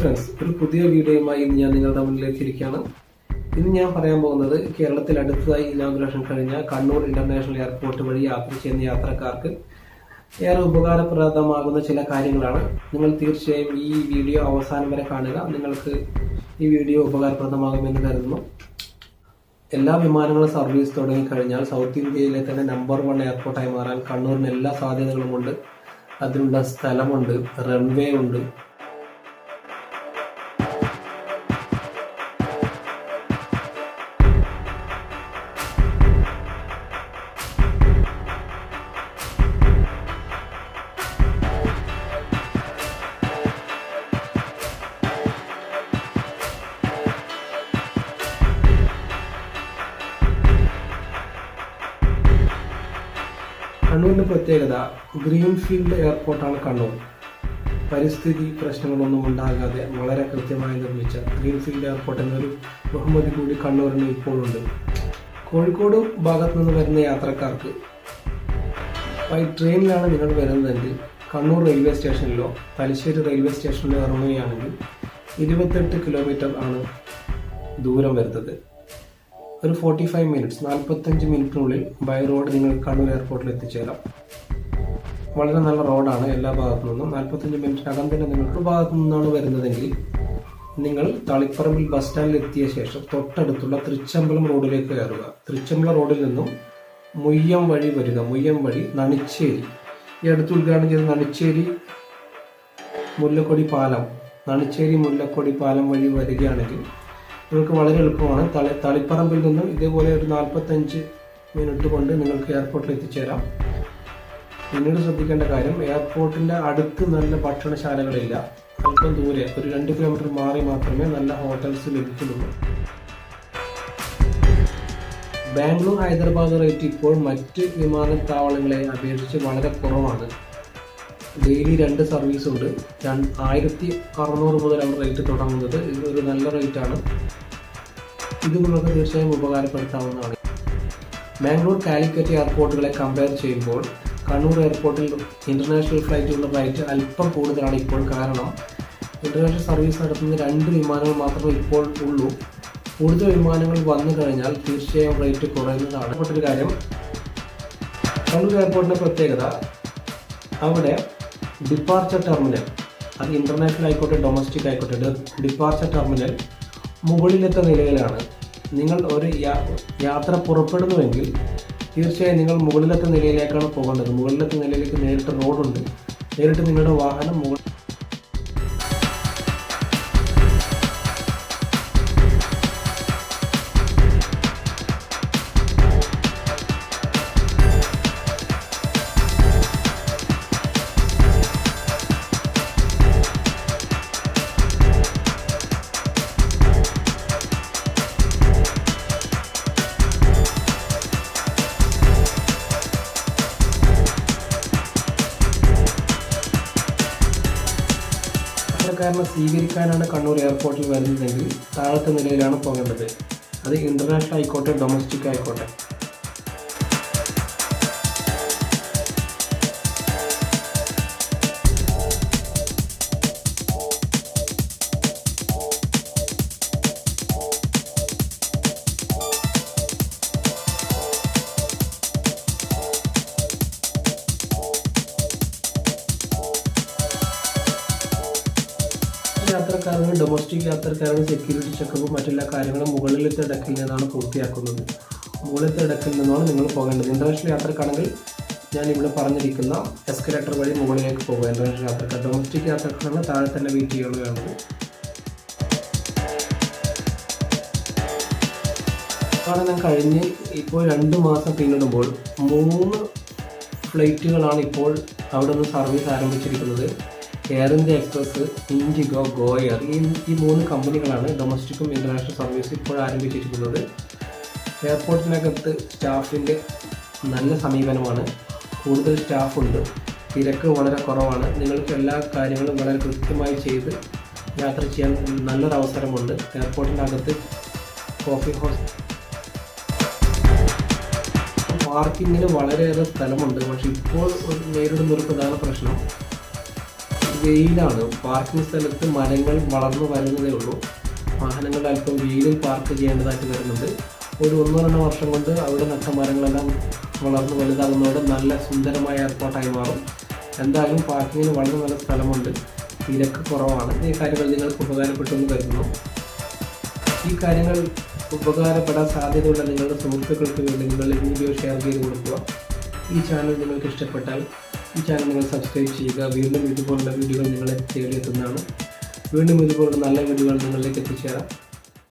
Friends ഒരു പുതിയ വീഡിയോയുമായി ഇന്ന് ഞാൻ നിങ്ങളുടെ മുന്നിലേക്ക് ഇരിക്കുകയാണ്. ഇന്ന് ഞാൻ പറയാൻ പോകുന്നത് കേരളത്തിൽ അടുത്തതായി ഇനാഗുലേഷൻ കഴിഞ്ഞ കണ്ണൂർ ഇന്റർനാഷണൽ എയർപോർട്ട് വഴി യാത്ര ചെയ്യുന്ന യാത്രക്കാർക്ക് ഏറെ ഉപകാരപ്രദമാകുന്ന ചില കാര്യങ്ങളാണ്. നിങ്ങൾ തീർച്ചയായും ഈ വീഡിയോ അവസാനം വരെ കാണുക. നിങ്ങൾക്ക് ഈ വീഡിയോ ഉപകാരപ്രദമാകുമെന്ന് കരുതുന്നു. എല്ലാ വിമാനങ്ങളും സർവീസ് തുടങ്ങിക്കഴിഞ്ഞാൽ സൗത്ത് ഇന്ത്യയിലെ തന്നെ നമ്പർ വൺ എയർപോർട്ടായി മാറാൻ കണ്ണൂരിന് എല്ലാ സാധ്യതകളുമുണ്ട്. അതിനുള്ള സ്ഥലമുണ്ട് റൺവേ ഉണ്ട്. കണ്ണൂരിന്റെ പ്രത്യേകത ഗ്രീൻഫീൽഡ് എയർപോർട്ടാണ് കണ്ണൂർ. പരിസ്ഥിതി പ്രശ്നങ്ങളൊന്നും ഉണ്ടാകാതെ വളരെ കൃത്യമായി നിർമ്മിച്ച ഗ്രീൻഫീൽഡ് എയർപോർട്ട് എന്നൊരു ബഹുമതി കൂടി കണ്ണൂരിന് ഇപ്പോഴുണ്ട്. കോഴിക്കോട് ഭാഗത്തു നിന്ന് വരുന്ന യാത്രക്കാർക്ക് ബൈ ട്രെയിനിലാണ് നിങ്ങൾ വരുന്നതെങ്കിൽ കണ്ണൂർ റെയിൽവേ സ്റ്റേഷനിലോ തലശ്ശേരി റെയിൽവേ സ്റ്റേഷനിലോ ഇറങ്ങുകയാണെങ്കിൽ ഇരുപത്തെട്ട് കിലോമീറ്റർ ആണ് ദൂരം വരുന്നത്. ഒരു ഫോർട്ടി ഫൈവ് മിനിറ്റ്സ് നാൽപ്പത്തഞ്ച് മിനിറ്റിനുള്ളിൽ ബൈ റോഡ് നിങ്ങൾ കണ്ണൂർ എയർപോർട്ടിൽ എത്തിച്ചേരാം. വളരെ നല്ല റോഡാണ് എല്ലാ ഭാഗത്തു നിന്നും. നാൽപ്പത്തഞ്ച് മിനിറ്റിനകം തന്നെ നിങ്ങൾക്ക് ഭാഗത്തു നിന്നാണ് വരുന്നതെങ്കിൽ നിങ്ങൾ തളിപ്പറമ്പിൽ ബസ് സ്റ്റാൻഡിൽ എത്തിയ ശേഷം തൊട്ടടുത്തുള്ള തൃച്ചമ്പലം റോഡിലേക്ക് കയറുക. തൃച്ചമ്പലം റോഡിൽ നിന്നും മുയ്യം വഴി വരിക. മുയ്യം വഴി നണിച്ചേരി. ഈ അടുത്ത് ഉദ്ഘാടനം ചെയ്ത നണിച്ചേരി മുല്ലക്കൊടി പാലം നണിച്ചേരി മുല്ലക്കൊടി പാലം വഴി വരികയാണെങ്കിൽ നിങ്ങൾക്ക് വളരെ എളുപ്പമാണ്. തളി തളിപ്പറമ്പിൽ നിന്നും ഇതേപോലെ ഒരു നാൽപ്പത്തഞ്ച് മിനിറ്റ് കൊണ്ട് നിങ്ങൾക്ക് എയർപോർട്ടിൽ എത്തിച്ചേരാം. പിന്നീട് ശ്രദ്ധിക്കേണ്ട കാര്യം എയർപോർട്ടിന്റെ അടുത്ത് നല്ല ഭക്ഷണശാലകളില്ല. അല്പം ദൂരെ ഒരു രണ്ട് കിലോമീറ്റർ മാറി മാത്രമേ നല്ല ഹോട്ടൽസ് ലഭിക്കുന്നുള്ളൂ. ബാംഗ്ലൂർ ഹൈദരാബാദ് റേറ്റ് ഇപ്പോൾ മറ്റ് വിമാനത്താവളങ്ങളെ അപേക്ഷിച്ച് വളരെ കുറവാണ്. ഡെയിലി രണ്ട് സർവീസ് ഉണ്ട്. ആയിരത്തി അറുന്നൂറ് മുതലാണ് റേറ്റ് തുടങ്ങുന്നത്. ഇതൊരു നല്ല റേറ്റ് ആണ്. ഇത് നിങ്ങൾക്ക് തീർച്ചയായും ഉപകാരപ്പെടുത്താവുന്നതാണ്. ബാംഗ്ലൂർ കാലിക്കറ്റ് എയർപോർട്ടുകളെ കമ്പയർ ചെയ്യുമ്പോൾ കണ്ണൂർ എയർപോർട്ടിൽ ഇന്റർനാഷണൽ ഫ്ലൈറ്റുകളുടെ റേറ്റ് അല്പം കൂടുതലാണ് ഇപ്പോൾ കാരണം ഇന്റർനാഷണൽ സർവീസ് നടത്തുന്ന രണ്ട് വിമാനങ്ങൾ മാത്രമേ ഇപ്പോൾ ഉള്ളൂ. കൂടുതൽ വിമാനങ്ങൾ വന്നു കഴിഞ്ഞാൽ തീർച്ചയായും റേറ്റ് കുറയുന്നതാണ്. മറ്റൊരു കാര്യം കണ്ണൂർ എയർപോർട്ടിന്റെ പ്രത്യേകത അവിടെ ഡിപ്പാർച്ചർ ടെർമിനൽ അത് ഇന്റർനാഷണൽ ആയിക്കോട്ടെ ഡൊമസ്റ്റിക് ആയിക്കോട്ടെ ഡിപ്പാർച്ചർ ടെർമിനൽ മുകളിലത്തെ നിലയിലാണ്. നിങ്ങൾ ഒരു യാത്ര പുറപ്പെടുന്നുവെങ്കിൽ തീർച്ചയായും നിങ്ങൾ മുകളിലത്തെ നിലയിലേക്കാണ് പോകേണ്ടത്. മുകളിലത്തെ നിലയിലേക്ക് നേരിട്ട് റോഡുണ്ട് നേരിട്ട് നിങ്ങളുടെ വാഹനം മുകളിൽ യാത്രക്കാരനെ സ്വീകരിക്കാനാണ് കണ്ണൂർ എയർപോർട്ടിൽ വരുന്നതെങ്കിൽ താഴത്തെ നിലയിലാണ് പോകേണ്ടത്. അത് ഇന്റർനാഷണൽ ആയിക്കോട്ടെ ഡൊമസ്റ്റിക് ആയിക്കോട്ടെ. യാത്രക്കാരന് ഡൊമസ്റ്റിക് യാത്രക്കാരനും സെക്യൂരിറ്റി ചെക്കപ്പും മറ്റെല്ലാ കാര്യങ്ങളും മുകളിലത്തെ ഇടക്കിൽ നിന്നാണ് പൂർത്തിയാക്കുന്നത്. മുകളിലത്തെ ഇടക്കിൽ നിന്നാണ് നിങ്ങൾ പോകേണ്ടത്. ഇന്റർനാഷണൽ യാത്രക്കാണെങ്കിൽ ഞാൻ ഇവിടെ പറഞ്ഞിരിക്കുന്ന എസ്കലേറ്റർ വഴി മുകളിലേക്ക് പോകുക ഇന്റർനാഷണൽ യാത്രക്കാർ ഡൊമസ്റ്റിക് യാത്രക്കാരാണ് താഴെ തന്നെ വെയിറ്റ് ചെയ്യുകയാണത് ഞാൻ കഴിഞ്ഞ് ഇപ്പോൾ രണ്ട് മാസം പിന്നിടുമ്പോൾ മൂന്ന് ഫ്ലൈറ്റുകളാണ് ഇപ്പോൾ അവിടെ നിന്ന് സർവീസ് ആരംഭിച്ചിരിക്കുന്നത്. Air India Express IndiGo GoAir ഈ ഈ മൂന്ന് കമ്പനികളാണ് ഡൊമസ്റ്റിക്കും ഇന്റർനാഷണൽ സർവീസ് ഇപ്പോൾ ആരംഭിച്ചിരിക്കുന്നത്. എയർപോർട്ടിനകത്ത് സ്റ്റാഫിന്റെ നല്ല സമീപനമാണ്. കൂടുതൽ സ്റ്റാഫുണ്ട് തിരക്ക് വളരെ കുറവാണ്. നിങ്ങൾക്ക് എല്ലാ കാര്യങ്ങളും വളരെ കൃത്യമായി ചെയ്ത് യാത്ര ചെയ്യാൻ നല്ലൊരു അവസരമുണ്ട് എയർപോർട്ടിനകത്ത് കോഫി ഹൗസ് പാർക്കിങ്ങിന് വളരെയേറെ സ്ഥലമുണ്ട്. പക്ഷേ ഇപ്പോൾ നേരിടുന്ന ഒരു പ്രധാന പ്രശ്നം വെയിലാണ്. പാർക്കിംഗ് സ്ഥലത്ത് മരങ്ങൾ വളർന്നു വരുന്നതേ ഉള്ളൂ. വാഹനങ്ങൾ അല്പം വെയിലിൽ പാർക്ക് ചെയ്യേണ്ടതായിട്ട് വരുന്നുണ്ട്. ഒരു ഒന്നോ രണ്ടോ വർഷം കൊണ്ട് അവിടെ നട്ട മരങ്ങളെല്ലാം വളർന്ന് വലുതാകുന്നതോടെ നല്ല സുന്ദരമായ എയർപോർട്ടായി മാറും. എന്തായാലും പാർക്കിങ്ങിന് വളരെ നല്ല സ്ഥലമുണ്ട്. തിരക്ക് കുറവാണ്. ഈ കാര്യങ്ങൾ നിങ്ങൾക്ക് ഉപകാരപ്പെട്ടു എന്ന് കരുതുന്നു. ഈ കാര്യങ്ങൾ ഉപകാരപ്പെടാൻ സാധ്യതയുള്ള നിങ്ങളുടെ സുഹൃത്തുക്കൾക്ക് വേണ്ടി നിങ്ങൾ ഈ വീഡിയോ ഷെയർ ചെയ്ത് കൊടുക്കുക. ഈ ചാനൽ നിങ്ങൾക്ക് ഇഷ്ടപ്പെട്ടാൽ ഈ ചാനൽ നിങ്ങൾ സബ്സ്ക്രൈബ് ചെയ്യുക. വീണ്ടും ഇതുപോലുള്ള വീഡിയോകൾ നിങ്ങളെ തേടിയെത്തുന്നതാണ്. വീണ്ടും ഇതുപോലുള്ള നല്ല വീഡിയോകൾ നിങ്ങളിലേക്ക് എത്തിച്ചേരാം.